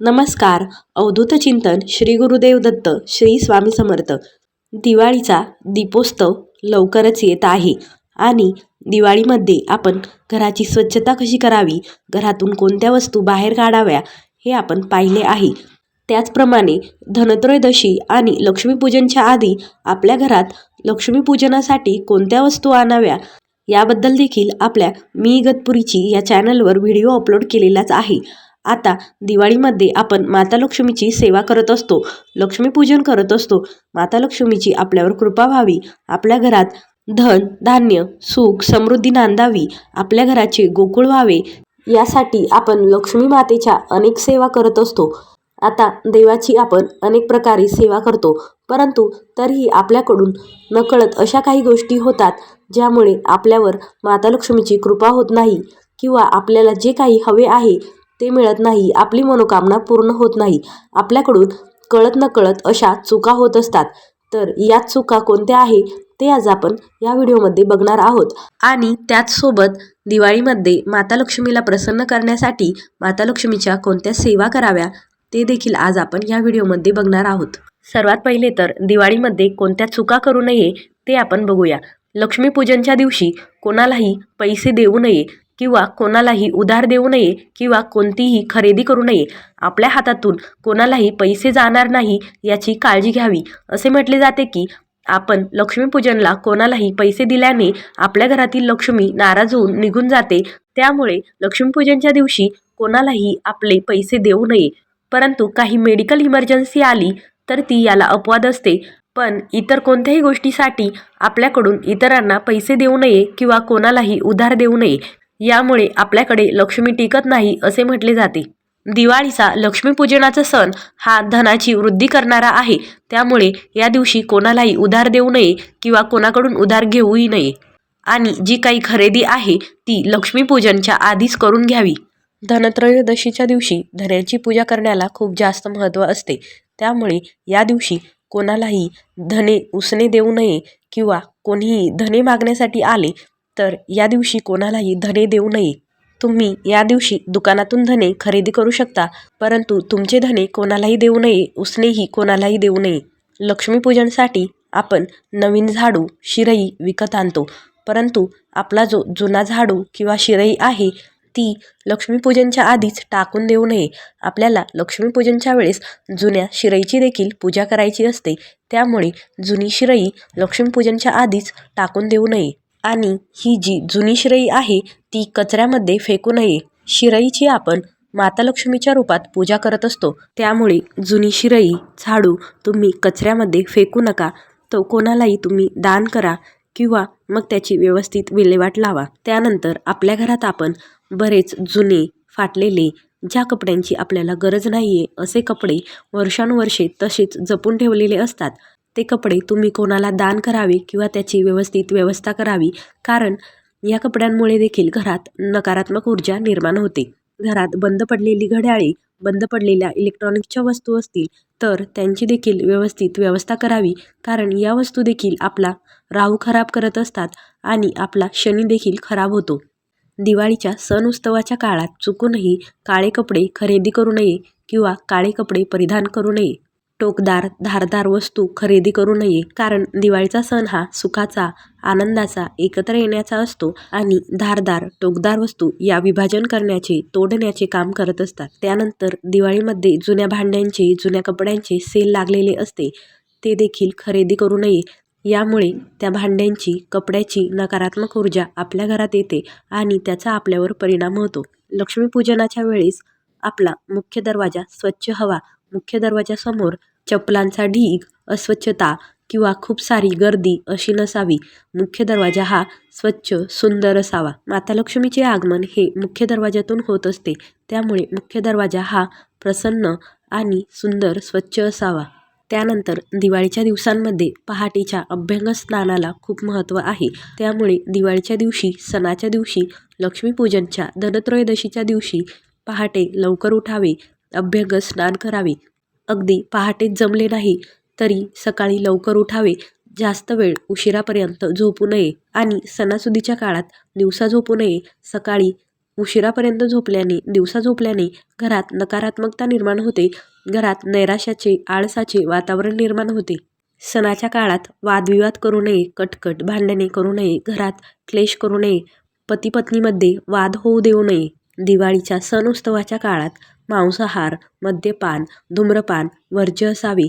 नमस्कार. अवधूत चिंतन श्री गुरुदेव दत्त श्री स्वामी समर्थ. दिवाळीचा दीपोत्सव लवकरच येत आहे आणि दिवाळीमध्ये आपण घराची स्वच्छता कशी करावी घरातून कोणत्या वस्तू बाहेर काढाव्या हे आपण पाहिले आहे. त्याचप्रमाणे धनत्रयोदशी आणि लक्ष्मीपूजनच्या आधी आपल्या घरात लक्ष्मीपूजनासाठी कोणत्या वस्तू आणाव्या याबद्दल देखील आपल्या मी इगतपुरीची या चॅनलवर व्हिडिओ अपलोड केलेलाच आहे. आता दिवाळीमध्ये आपण माता लक्ष्मीची सेवा करत असतो. लक्ष्मीपूजन करत असतो. माता लक्ष्मीची आपल्यावर कृपा व्हावी. आपल्या घरात धन धान्य सुख समृद्धी नांदावी. आपल्या घराचे गोकुळ व्हावे. यासाठी आपण लक्ष्मी मातेच्या अनेक सेवा करत असतो. आता देवाची आपण अनेक प्रकारे सेवा करतो. परंतु तरीही आपल्याकडून नकळत अशा काही गोष्टी होतात ज्यामुळे आपल्यावर माता लक्ष्मीची कृपा होत नाही किंवा आपल्याला जे काही हवे आहे ते मिळत नाही. आपली मनोकामना पूर्ण होत नाही. आपल्याकडून कळत नकळत अशा चुका होत असतात. तर या चुका कोणत्या आहे ते आज आपण या व्हिडिओमध्ये बघणार आहोत. आणि त्याचसोबत दिवाळीमध्ये माता लक्ष्मीला प्रसन्न करण्यासाठी माता लक्ष्मीच्या कोणत्या सेवा कराव्या ते देखील आज आपण या व्हिडिओमध्ये बघणार आहोत. सर्वात पहिले तर दिवाळीमध्ये कोणत्या चुका करू नये ते आपण बघूया. लक्ष्मीपूजनच्या दिवशी कोणालाही पैसे देऊ नये किंवा कोणालाही उधार देऊ नये किंवा कोणतीही खरेदी करू नये. आपल्या हातातून कोणालाही पैसे जाणार नाही याची काळजी घ्यावी. असे म्हटले जाते की आपण लक्ष्मीपूजनला कोणालाही पैसे दिल्याने आपल्या घरातील लक्ष्मी नाराज होऊन निघून जाते. त्यामुळे लक्ष्मीपूजनच्या दिवशी कोणालाही आपले पैसे देऊ नये. परंतु काही मेडिकल इमर्जन्सी आली तर ती याला अपवाद असते. पण इतर कोणत्याही गोष्टीसाठी आपल्याकडून इतरांना पैसे देऊ नये किंवा कोणालाही उधार देऊ नये. यामुळे आपल्याकडे लक्ष्मी टिकत नाही असे म्हटले जाते. दिवाळीचा लक्ष्मीपूजनाचा सण हा धनाची वृद्धी करणारा आहे. त्यामुळे या दिवशी कोणालाही उधार देऊ नये किंवा कोणाकडून उधार घेऊही नये. आणि जी काही खरेदी आहे ती लक्ष्मीपूजनच्या आधीच करून घ्यावी. धनत्रयोदशीच्या दिवशी धन्याची पूजा करण्याला खूप जास्त महत्त्व असते. त्यामुळे या दिवशी कोणालाही धने उसने देऊ नये किंवा कोणीही धने मागण्यासाठी आले तर या दिवशी कोणालाही धने देऊ नये. तुम्ही या दिवशी दुकानातून धने खरेदी करू शकता परंतु तुमचे धने कोणालाही देऊ नये उसनेही कोणालाही देऊ नये. लक्ष्मीपूजनसाठी आपण नवीन झाडू शिरई विकत आणतो. परंतु आपला जो जुना झाडू किंवा शिरई आहे ती लक्ष्मीपूजनच्या आधीच टाकून देऊ नये. आपल्याला लक्ष्मीपूजनच्या वेळेस जुन्या शिरईची देखील पूजा करायची असते. त्यामुळे जुनी शिरई लक्ष्मीपूजनच्या आधीच टाकून देऊ नये. आणि ही जी जुनी शिरई आहे ती कचऱ्यामध्ये फेकू नये. शिरईची आपण माता लक्ष्मीच्या रूपात पूजा करत असतो. त्यामुळे जुनी शिरई झाडू तुम्ही कचऱ्यामध्ये फेकू नका. तो कोणालाही तुम्ही दान करा किंवा मग त्याची व्यवस्थित विल्हेवाट लावा. त्यानंतर आपल्या घरात आपण बरेच जुने फाटलेले ज्या कपड्यांची आपल्याला गरज नाही आहे असे कपडे वर्षानुवर्षे तसेच जपून ठेवलेले असतात. ते कपडे तुम्ही कोणाला दान करावे किंवा त्याची व्यवस्थित व्यवस्था करावी? कारण या कपड्यांमुळे देखील घरात नकारात्मक ऊर्जा निर्माण होते. घरात बंद पडलेली घड्याळे बंद पडलेल्या इलेक्ट्रॉनिकच्या वस्तू असतील तर त्यांची देखील व्यवस्थित व्यवस्था करावी. कारण या वस्तू देखील आपला राहू खराब करत असतात आणि आपला शनी देखील खराब होतो. दिवाळीच्या सण उत्सवाच्या काळात चुकूनही काळे कपडे खरेदी करू नये किंवा काळे कपडे परिधान करू नये. टोकदार धारदार वस्तू खरेदी करू नये. कारण दिवाळीचा सण हा सुखाचा आनंदाचा एकत्र येण्याचा असतो आणि धारदार टोकदार वस्तू या विभाजन करण्याचे तोडण्याचे काम करत असतात. त्यानंतर दिवाळीमध्ये जुन्या भांड्यांचे जुन्या कपड्यांचे सेल लागलेले असते. ते देखील खरेदी करू नये. यामुळे त्या भांड्यांची कपड्याची नकारात्मक ऊर्जा आपल्या घरात येते आणि त्याचा आपल्यावर परिणाम होतो. लक्ष्मीपूजनाच्या वेळेस आपला मुख्य दरवाजा स्वच्छ हवा. मुख्य दरवाजासमोर चपलांचा ढीग अस्वच्छता किंवा खूप सारी गर्दी अशी नसावी. मुख्य दरवाजा हा स्वच्छ सुंदर असावा. माता लक्ष्मीचे आगमन हे मुख्य दरवाजातून होत असते. त्यामुळे मुख्य दरवाजा हा प्रसन्न आणि सुंदर स्वच्छ असावा. त्यानंतर दिवाळीच्या दिवसांमध्ये पहाटेच्या अभ्यंग स्नानाला खूप महत्त्व आहे. त्यामुळे दिवाळीच्या दिवशी सणाच्या दिवशी लक्ष्मीपूजनच्या धनत्रयोदशीच्या दिवशी पहाटे लवकर उठावे अभ्यंग स्नान करावे. अगदी पहाटेच जमले नाही तरी सकाळी लवकर उठावे जास्त वेळ उशिरापर्यंत झोपू नये आणि सणासुदीच्या काळात दिवसा झोपू नये. सकाळी उशिरापर्यंत झोपल्याने दिवसा झोपल्याने घरात नकारात्मकता निर्माण होते. घरात नैराश्याचे आळसाचे वातावरण निर्माण होते. सणाच्या काळात वादविवाद करू नये कटकट भांडणे करू नये घरात क्लेश करू नये पती पत्नीमध्ये वाद होऊ देऊ नये. दिवाळीच्या सण उत्सवाच्या काळात मांसाहार मद्यपान धूम्रपान वर्ज्य असावे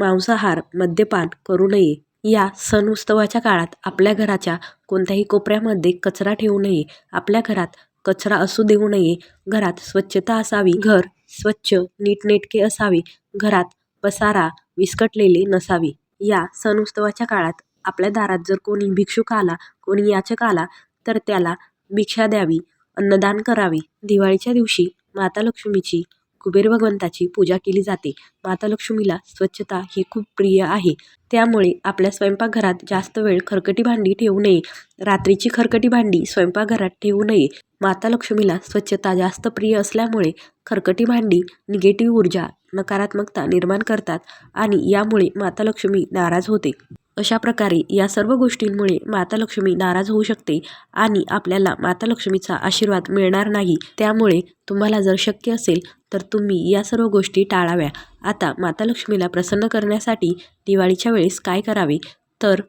मांसाहार मद्यपान करू नये. या सण उत्सवाच्या काळात आपल्या घराच्या कोणत्याही कोपऱ्यामध्ये कचरा ठेवू नये. आपल्या घरात कचरा असू देऊ नये. घरात स्वच्छता असावी. घर स्वच्छ नीटनेटके असावे. घरात पसारा विस्कटलेले नसावे. या सण उत्सवाच्या काळात आपल्या दारात जर कोणी भिक्षुक आला कोणी याचक आला तर त्याला भिक्षा द्यावी अन्नदान करावे. दिवाळीच्या दिवशी माता लक्ष्मीची कुबेर भगवंताची पूजा केली जाते. माता लक्ष्मीला स्वच्छता ही खूप प्रिय आहे. त्यामुळे आपल्या स्वयंपाकघरात जास्त वेळ खरकटी भांडी ठेवू नये. रात्रीची खरकटी भांडी स्वयंपाकघरात ठेवू नये. माता लक्ष्मीला स्वच्छता जास्त प्रिय असल्यामुळे खरकटी भांडी निगेटिव्ह ऊर्जा नकारात्मकता निर्माण करतात आणि यामुळे माता लक्ष्मी नाराज होते. अशा प्रकारे या सर्व गोष्टींमुळे माता लक्ष्मी नाराज होऊ शकते आणि आपल्याला माता लक्ष्मीचा आशीर्वाद मिळणार नाही. त्यामुळे तुम्हाला जर शक्य असेल तर तुम्ही या सर्व गोष्टी टाळाव्या. आता माता लक्ष्मीला प्रसन्न करण्यासाठी दिवाळीच्या वेळेस काय करावे? तर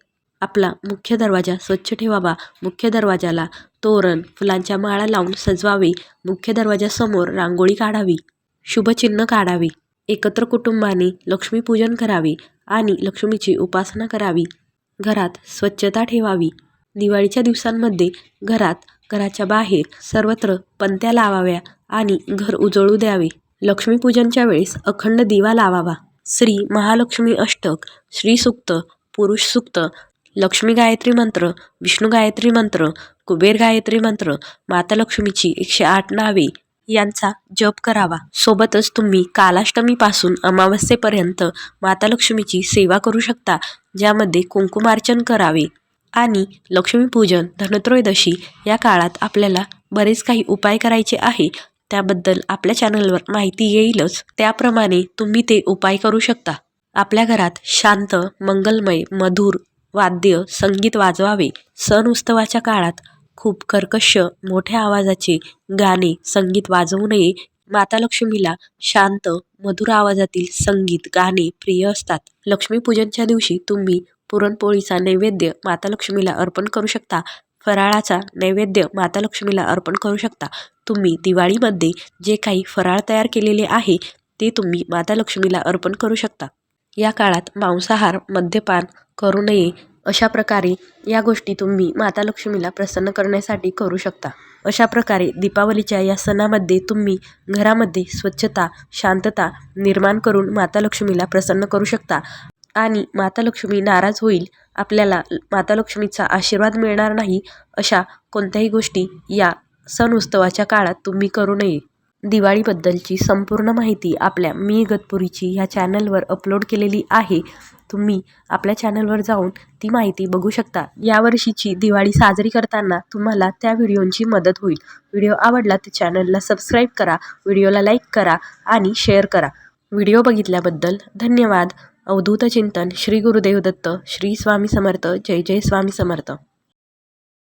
आपला मुख्य दरवाजा स्वच्छ ठेवावा. मुख्य दरवाजाला तोरण फुलांच्या माळा लावून सजवावे. मुख्य दरवाजासमोर रांगोळी काढावी. शुभचिन्ह काढावे. एकत्र कुटुंबाने लक्ष्मीपूजन करावे. आणि लक्ष्मीची उपासना करावी. घरात स्वच्छता ठेवावी. दिवाळीच्या दिवसांमध्ये घरात घराच्या बाहेर सर्वत्र पंत्या लावाव्या आणि घर उजळू द्यावे. लक्ष्मीपूजनच्या वेळेस अखंड दिवा लावावा. श्री महालक्ष्मी अष्टक श्री सुक्त पुरुष सुक्त लक्ष्मी गायत्री मंत्र विष्णू गायत्री मंत्र कुबेर गायत्री मंत्र माता लक्ष्मीची एकशे आठ नावे यांचा जप करावा. सोबतच तुम्ही कालाष्टमीपासून अमावस्येपर्यंत माता लक्ष्मीची सेवा करू शकता ज्यामध्ये कुंकुमार्चन करावे. आणि लक्ष्मीपूजन धनत्रयोदशी या काळात आपल्याला बरेच काही उपाय करायचे आहे. त्याबद्दल आपल्या चॅनलवर माहिती येईलच. त्याप्रमाणे तुम्ही ते उपाय करू शकता. आपल्या घरात शांत मंगलमय मधुर वाद्य संगीत वाजवावे. सण उत्सवाच्या काळात खूप कर्कश मोठ्या आवाजाचे गाणे संगीत वाजवू नये. माता लक्ष्मीला शांत मधुर आवाजातील संगीत गाणे प्रिय असतात. लक्ष्मीपूजनच्या दिवशी तुम्ही पुरणपोळीचा नैवेद्य माता लक्ष्मीला अर्पण करू शकता. फराळाचा नैवेद्य माता लक्ष्मीला अर्पण करू शकता. तुम्ही दिवाळीमध्ये जे काही फराळ तयार केलेले आहे ते तुम्ही माता लक्ष्मीला अर्पण करू शकता. या काळात मांसाहार मद्यपान करू नये. अशा प्रकारे या गोष्टी तुम्ही माता लक्ष्मीला प्रसन्न करण्यासाठी करू शकता. अशा प्रकारे दीपावलीच्या या सणामध्ये तुम्ही घरामध्ये स्वच्छता शांतता निर्माण करून माता लक्ष्मीला प्रसन्न करू शकता. आणि माता लक्ष्मी नाराज होईल आपल्याला माता लक्ष्मीचा आशीर्वाद मिळणार नाही अशा कोणत्याही गोष्टी या सण उत्सवाच्या काळात तुम्ही करू नये. दिवाळीबद्दलची संपूर्ण माहिती आपल्या मी गतपुरीची ह्या चॅनलवर अपलोड केलेली आहे. तुम्ही आपल्या चॅनलवर जाऊन ती माहिती बघू शकता. यावर्षीची दिवाळी साजरी करताना तुम्हाला त्या व्हिडिओंची मदत होईल. व्हिडिओ आवडला तर चॅनलला सबस्क्राईब करा व्हिडिओला लाईक करा आणि शेअर करा. व्हिडिओ बघितल्याबद्दल धन्यवाद. अवधूत चिंतन श्री गुरुदेव दत्त श्री स्वामी समर्थ जय जय स्वामी समर्थ.